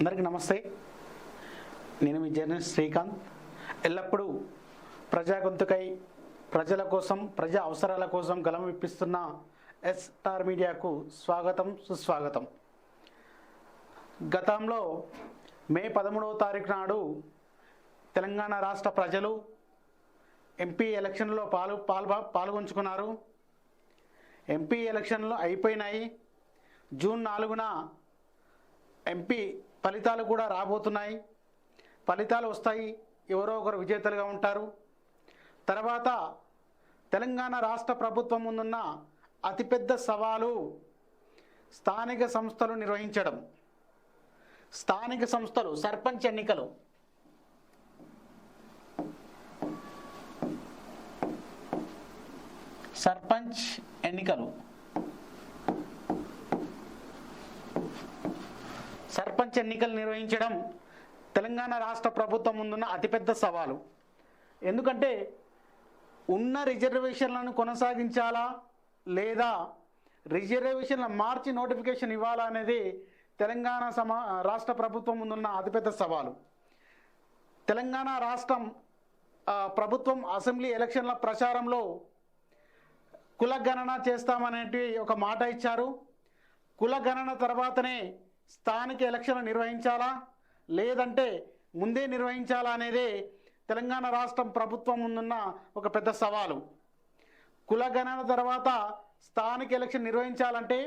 అందరికీ నమస్తే. నేను మీ జర్నలిస్ట్ శ్రీకాంత్. ఎల్లప్పుడూ ప్రజా గొంతుకై ప్రజల కోసం ప్రజా అవసరాల కోసం గలం విప్పిస్తున్న ఎస్ స్టార్ మీడియాకు స్వాగతం సుస్వాగతం. గతంలో మే పదమూడవ తారీఖు నాడు తెలంగాణ రాష్ట్ర ప్రజలు ఎంపీ ఎలక్షన్లో పాలు పాల్గొ పాల్గొంచుకున్నారు. ఎంపీ ఎలక్షన్లు అయిపోయినాయి. జూన్ నాలుగున ఎంపీ ఫలితాలు కూడా రాబోతున్నాయి. ఫలితాలు వస్తాయి. ఎవరో ఒకరు విజేతలుగా ఉంటారు. తర్వాత తెలంగాణ రాష్ట్ర ప్రభుత్వం ముందున్న అతిపెద్ద సవాలు స్థానిక సంస్థలు నిర్వహించడం. స్థానిక సంస్థలు సర్పంచ్ ఎన్నికలు. సర్పంచ్ ఎన్నికలు. సర్పంచ్ ఎన్నికలు నిర్వహించడం తెలంగాణ రాష్ట్ర ప్రభుత్వం ముందున్న అతిపెద్ద సవాలు. ఎందుకంటే ఉన్న రిజర్వేషన్లను కొనసాగించాలా? లేదా రిజర్వేషన్ల మార్చి నోటిఫికేషన్ ఇవ్వాలా అనేది తెలంగాణ సమా రాష్ట్ర ప్రభుత్వం ముందున్న అతిపెద్ద సవాలు. తెలంగాణ రాష్ట్రం ప్రభుత్వం అసెంబ్లీ ఎలక్షన్ల ప్రచారంలో కుల గణన చేస్తామనేటి ఒక మాట ఇచ్చారు. కుల గణన తర్వాతనే స్థానిక ఎలక్షన్లు నిర్వహించాలా? లేదంటే ముందే నిర్వహించాలా అనేది తెలంగాణ రాష్ట్రం ప్రభుత్వం ముందున్న ఒక పెద్ద సవాలు. కులగణన తర్వాత స్థానిక ఎలక్షన్ నిర్వహించాలంటే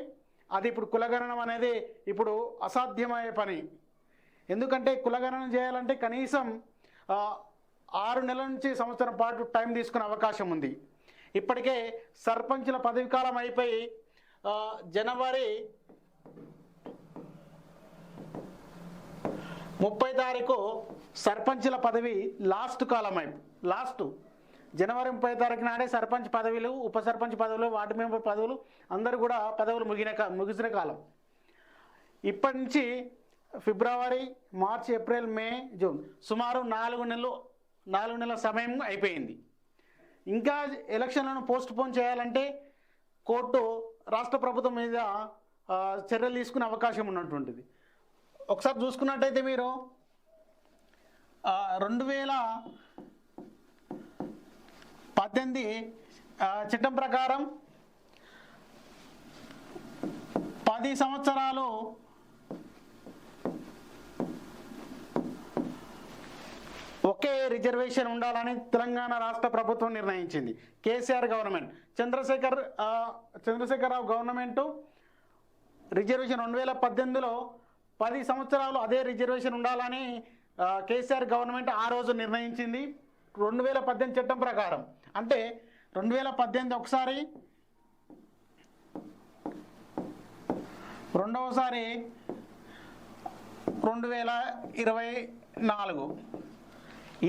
అది ఇప్పుడు కులగణనం అనేది ఇప్పుడు అసాధ్యమయ్యే పని. ఎందుకంటే కులగణన చేయాలంటే కనీసం ఆరు నెలల నుంచి సంవత్సరం పాటు టైం తీసుకునే అవకాశం ఉంది. ఇప్పటికే సర్పంచుల పదవి కాలం అయిపోయి జనవరి ముప్పై తారీఖు సర్పంచ్ల పదవి లాస్ట్ కాలం అయి లాస్ట్. జనవరి ముప్పై తారీఖు నాడే సర్పంచ్ పదవులు ఉప సర్పంచ్ పదవులు వార్డు మెంబర్ పదవులు అందరూ కూడా పదవులు ముగిన ముగిసిన కాలం. ఇప్పటి నుంచి ఫిబ్రవరి మార్చ్ ఏప్రిల్ మే జూన్ సుమారు నాలుగు నెలలు నాలుగు నెలల సమయం అయిపోయింది. ఇంకా ఎలక్షన్లను పోస్ట్ పోన్ చేయాలంటే కోర్టు రాష్ట్ర ప్రభుత్వం మీద చర్యలు తీసుకునే అవకాశం ఉన్నటువంటిది. ఒకసారి చూసుకున్నట్టయితే మీరు రెండు వేల పద్దెనిమిది చట్టం ప్రకారం పది సంవత్సరాలు ఒకే రిజర్వేషన్ ఉండాలని తెలంగాణ రాష్ట్ర ప్రభుత్వం నిర్ణయించింది. KCR government. Chandrashekar Chandrashekar Rao government reservation రెండు వేల పద్దెనిమిదిలో పది సంవత్సరాలు అదే రిజర్వేషన్ ఉండాలని కేసీఆర్ గవర్నమెంట్ ఆ రోజు నిర్ణయించింది. రెండు వేల పద్దెనిమిది చట్టం ప్రకారం. అంటే రెండు వేల పద్దెనిమిది ఒకసారి రెండవసారి రెండు వేల ఇరవై నాలుగు.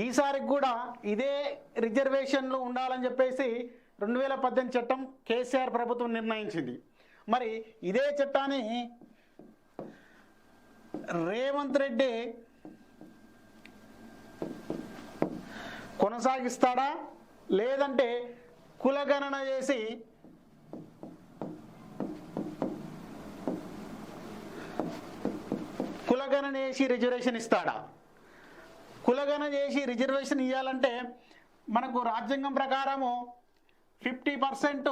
ఈసారికి కూడా ఇదే రిజర్వేషన్లు ఉండాలని చెప్పేసి రెండు వేల పద్దెనిమిది చట్టం కేసీఆర్ ప్రభుత్వం నిర్ణయించింది. మరి ఇదే చట్టాన్ని రేవంత్ రెడ్డి కొనసాగిస్తాడా? లేదంటే కులగణన చేసి కులగణన చేసి రిజర్వేషన్ ఇస్తాడా? కులగణన చేసి రిజర్వేషన్ ఇవ్వాలంటే మనకు రాజ్యాంగం ప్రకారము ఫిఫ్టీ పర్సెంట్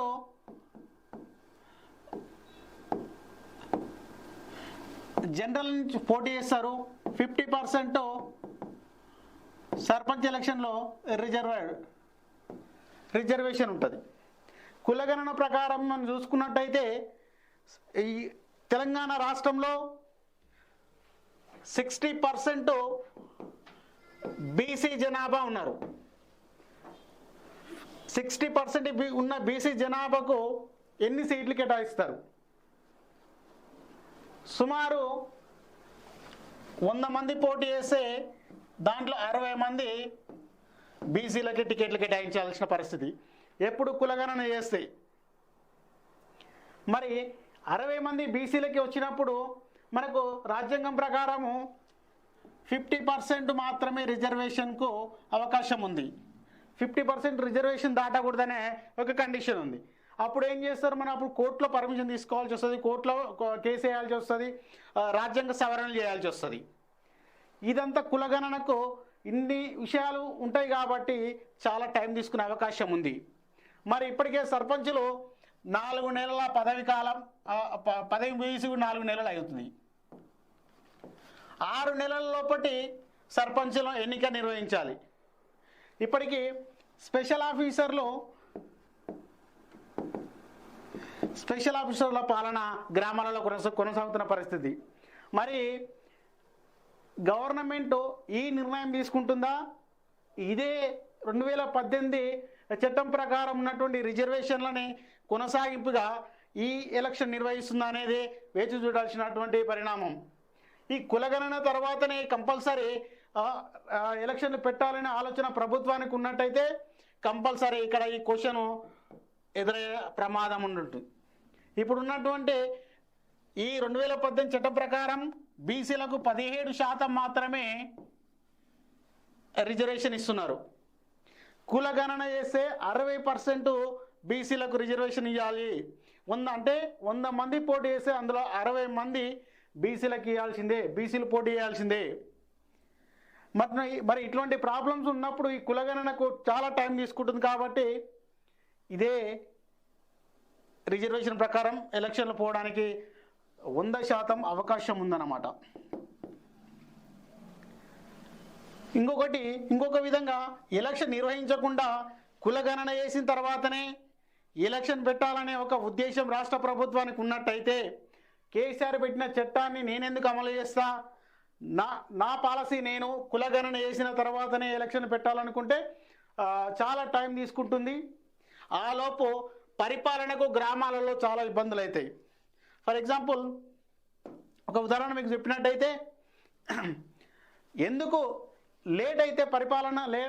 జనరల్ నుంచి పోటీ చేస్తారు. ఫిఫ్టీ పర్సెంట్ సర్పంచ్ ఎలక్షన్లో రిజర్వ్ రిజర్వేషన్ ఉంటుంది. కులగణన ప్రకారం మనం చూసుకున్నట్టయితే ఈ తెలంగాణ రాష్ట్రంలో సిక్స్టీ పర్సెంట్ బీసీ జనాభా ఉన్నారు. సిక్స్టీ పర్సెంట్ ఉన్న బీసీ జనాభాకు ఎన్ని సీట్లు కేటాయిస్తారు? సుమారు వంద మంది పోటీ చేస్తే దాంట్లో అరవై మంది బీసీలకి టికెట్లు కేటాయించాల్సిన పరిస్థితి. ఎప్పుడు కులగణన చేస్తే? మరి అరవై మంది బీసీలకి వచ్చినప్పుడు మనకు రాజ్యాంగం ప్రకారము ఫిఫ్టీ పర్సెంట్ మాత్రమే రిజర్వేషన్కు అవకాశం ఉంది. ఫిఫ్టీ పర్సెంట్ రిజర్వేషన్ దాటకూడదనే ఒక కండిషన్ ఉంది. అప్పుడు ఏం చేస్తారు మనం? అప్పుడు కోర్టులో పర్మిషన్ తీసుకోవాల్సి వస్తుంది. కోర్టులో కేసు వేయాల్సి వస్తుంది. రాజ్యాంగ సవరణలు చేయాల్సి వస్తుంది. ఇదంతా కులగణనకు ఇన్ని విషయాలు ఉంటాయి కాబట్టి చాలా టైం తీసుకునే అవకాశం ఉంది. మరి ఇప్పటికే సర్పంచులు నాలుగు నెలల పదవి కాలం ప- పదవి ముగిసి నాలుగు నెలలు అవుతుంది ఆరు నెలల లోపటి సర్పంచుల ఎన్నిక నిర్వహించాలి. ఇప్పటికీ స్పెషల్ ఆఫీసర్లు స్పెషల్ ఆఫీసర్ల పాలన గ్రామాలలో కొనసా కొనసాగుతున్న పరిస్థితి. మరి గవర్నమెంట్ ఈ నిర్ణయం తీసుకుంటుందా? ఇదే రెండు వేల పద్దెనిమిది చట్టం ప్రకారం ఉన్నటువంటి రిజర్వేషన్లని కొనసాగింపుగా ఈ ఎలక్షన్ నిర్వహిస్తుందా అనేది వేచి చూడాల్సినటువంటి పరిణామం. ఈ కులగణన తర్వాతనే కంపల్సరీ ఎలక్షన్ పెట్టాలనే ఆలోచన ప్రభుత్వానికి ఉన్నట్టయితే కంపల్సరీ ఇక్కడ ఈ క్వశ్చన్ ఎదురయ్యే ప్రమాదం ఉంటుంది ఇప్పుడు ఉన్నటువంటి ఈ రెండు వేల పద్దెనిమిది చట్టం ప్రకారం బీసీలకు పదిహేడు శాతం మాత్రమే రిజర్వేషన్ ఇస్తున్నారు. కుల గణన చేస్తే అరవై పర్సెంట్ బీసీలకు రిజర్వేషన్ ఇవ్వాలి వంద అంటే వంద మంది పోటీ చేస్తే అందులో అరవై మంది బీసీలకు ఇవ్వాల్సిందే బీసీలు పోటీ చేయాల్సిందే. మరి మరి ఇటువంటి ప్రాబ్లమ్స్ ఉన్నప్పుడు ఈ కులగణనకు చాలా టైం తీసుకుంటుంది కాబట్టి ఇదే రిజర్వేషన్ ప్రకారం ఎలక్షన్లు పోవడానికి వంద శాతం అవకాశం ఉందన్నమాట. ఇంకొకటి ఇంకొక విధంగా ఎలక్షన్ నిర్వహించకుండా కులగణన చేసిన తర్వాతనే ఎలక్షన్ పెట్టాలనే ఒక ఉద్దేశం రాష్ట్ర ప్రభుత్వానికి ఉన్నట్టయితే కేసీఆర్ పెట్టిన చట్టాన్ని నేనెందుకు అమలు చేస్తా? నా నా పాలసీ నేను కులగణన చేసిన తర్వాతనే ఎలక్షన్ పెట్టాలనుకుంటే చాలా టైం తీసుకుంటుంది. ఆలోపు పరిపాలనకు గ్రామాలలో చాలా ఇబ్బందులు అవుతాయి ఫర్ ఎగ్జాంపుల్ ఒక ఉదాహరణ మీకు చెప్పినట్టయితే ఎందుకు లేట్ అయితే పరిపాలన లే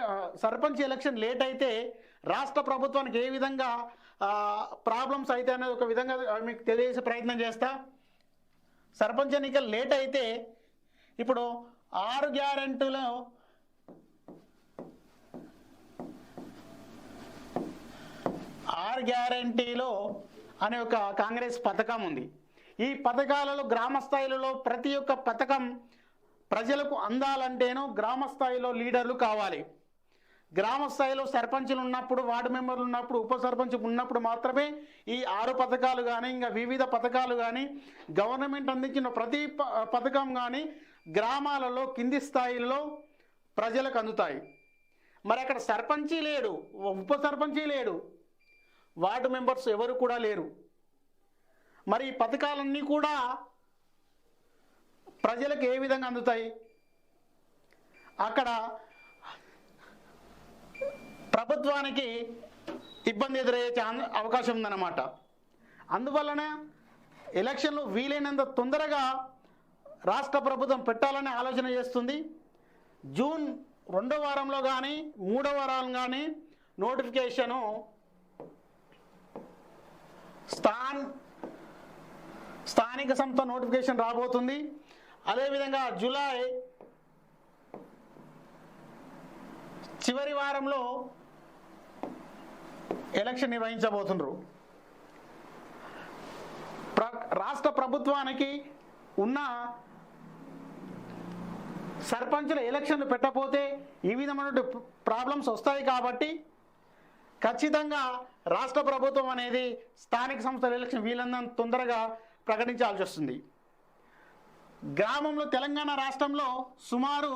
సర్పంచ్ ఎలక్షన్ లేట్ అయితే రాష్ట్ర ప్రభుత్వానికి ఏ విధంగా ప్రాబ్లమ్స్ అయితే అనేది ఒక విధంగా మీకు తెలియజేసే ప్రయత్నం చేస్తా. సర్పంచ్ ఎన్నికలు లేట్ అయితే ఇప్పుడు ఆరు గ్యారెంటీలో ఆర్ గ్యారంటీలో అనే ఒక కాంగ్రెస్ పథకం ఉంది. ఈ పథకాలలో గ్రామ స్థాయిలలో ప్రతి ఒక్క పథకం ప్రజలకు అందాలంటేనో గ్రామ స్థాయిలో లీడర్లు కావాలి. గ్రామ స్థాయిలో సర్పంచులు ఉన్నప్పుడు వార్డు మెంబర్లు ఉన్నప్పుడు ఉప సర్పంచ్ ఉన్నప్పుడు మాత్రమే ఈ ఆరు పథకాలు కానీ ఇంకా వివిధ పథకాలు కానీ గవర్నమెంట్ అందించిన ప్రతి ప- పథకం కానీ గ్రామాలలో కింది స్థాయిలో ప్రజలకు అందుతాయి. మరి అక్కడ సర్పంచి లేడు ఉప సర్పంచి లేడు వార్డు మెంబర్స్ ఎవరు కూడా లేరు. మరి ఈ పథకాలన్నీ కూడా ప్రజలకు ఏ విధంగా అందుతాయి? అక్కడ ప్రభుత్వానికి ఇబ్బంది ఎదురయ్యే అవకాశం ఉందన్నమాట. అందువలన ఎలక్షన్లు వీలైనంత తొందరగా రాష్ట్ర ప్రభుత్వం పెట్టాలని ఆలోచన చేస్తుంది. జూన్ రెండో వారంలో కానీ మూడో వారం కానీ నోటిఫికేషను స్థాన్ స్థానిక సంస్థ నోటిఫికేషన్ రాబోతుంది. అదేవిధంగా జూలై చివరి వారంలో ఎలక్షన్ నిర్వహించబోతున్నారు ప్ర రాష్ట్ర ప్రభుత్వానికి ఉన్న సర్పంచుల ఎలక్షన్లు పెట్టకపోతే ఈ విధమైనటువంటి ప్రాబ్లమ్స్ వస్తాయి కాబట్టి ఖచ్చితంగా రాష్ట్ర ప్రభుత్వం అనేది స్థానిక సంస్థల ఎలక్షన్ వీలందని తొందరగా ప్రకటించాల్సి వస్తుంది. గ్రామంలో తెలంగాణ రాష్ట్రంలో సుమారు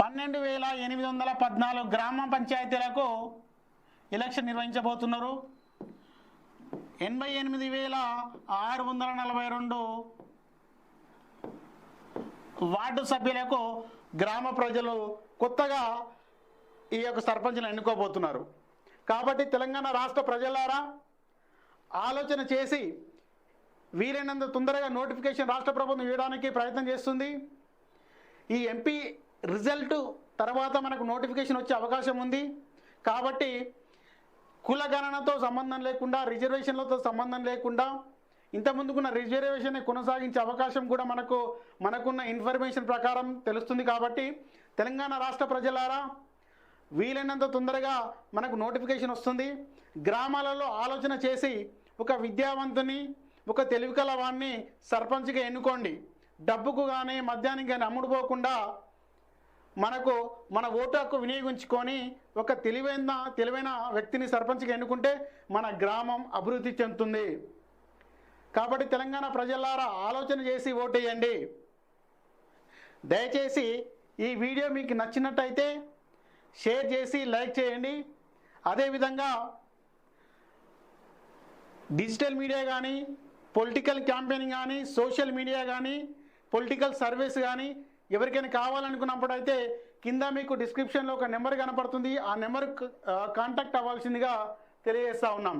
పన్నెండు వేల ఎనిమిది వందల పద్నాలుగు గ్రామ పంచాయతీలకు ఎలక్షన్ నిర్వహించబోతున్నారు. ఎనభై ఎనిమిది వేల ఆరు వందల నలభై రెండు వార్డు సభ్యులకు గ్రామ ప్రజలు కొత్తగా ఈ యొక్క సర్పంచ్ను ఎన్నుకోబోతున్నారు. కాబట్టి తెలంగాణ రాష్ట్ర ప్రజలారా ఆలోచన చేసి వీలైనంత తొందరగా నోటిఫికేషన్ రాష్ట్ర ప్రభుత్వం ఇవ్వడానికి ప్రయత్నం చేస్తుంది. ఈ ఎంపీ రిజల్ట్ తర్వాత మనకు నోటిఫికేషన్ వచ్చే అవకాశం ఉంది. కాబట్టి కుల గణనతో సంబంధం లేకుండా రిజర్వేషన్లతో సంబంధం లేకుండా ఇంతకుముందుకున్న రిజర్వేషన్ కొనసాగించే అవకాశం కూడా మనకు మనకున్న ఇన్ఫర్మేషన్ ప్రకారం తెలుస్తుంది కాబట్టి తెలంగాణ రాష్ట్ర ప్రజలారా వీలైనంత తొందరగా మనకు నోటిఫికేషన్ వస్తుంది. గ్రామాలలో ఆలోచన చేసి ఒక విద్యావంతుని ఒక తెలివికల వాడిని సర్పంచ్గా ఎన్నుకోండి. డబ్బుకు కానీ మద్యానికి కానీ అమ్ముడుపోకుండా మనకు మన ఓటు హక్కు వినియోగించుకొని ఒక తెలివైన తెలివైన వ్యక్తిని సర్పంచ్గా ఎన్నుకుంటే మన గ్రామం అభివృద్ధి చెందుతుంది. కాబట్టి తెలంగాణ ప్రజలారా ఆలోచన చేసి ఓటేయండి. దయచేసి ఈ వీడియో మీకు నచ్చినట్టయితే షేర్ చేసి లైక్ చేయండి. అదేవిధంగా డిజిటల్ మీడియా కానీ పొలిటికల్ క్యాంపెయిన్ కానీ సోషల్ మీడియా కానీ పొలిటికల్ సర్వీస్ కానీ ఎవరికైనా కావాలనుకున్నప్పుడు అయితే కింద మీకు డిస్క్రిప్షన్లో ఒక నెంబర్ కనపడుతుంది. ఆ నెంబర్ కాంటాక్ట్ అవ్వాల్సిందిగా తెలియజేస్తా ఉన్నాం.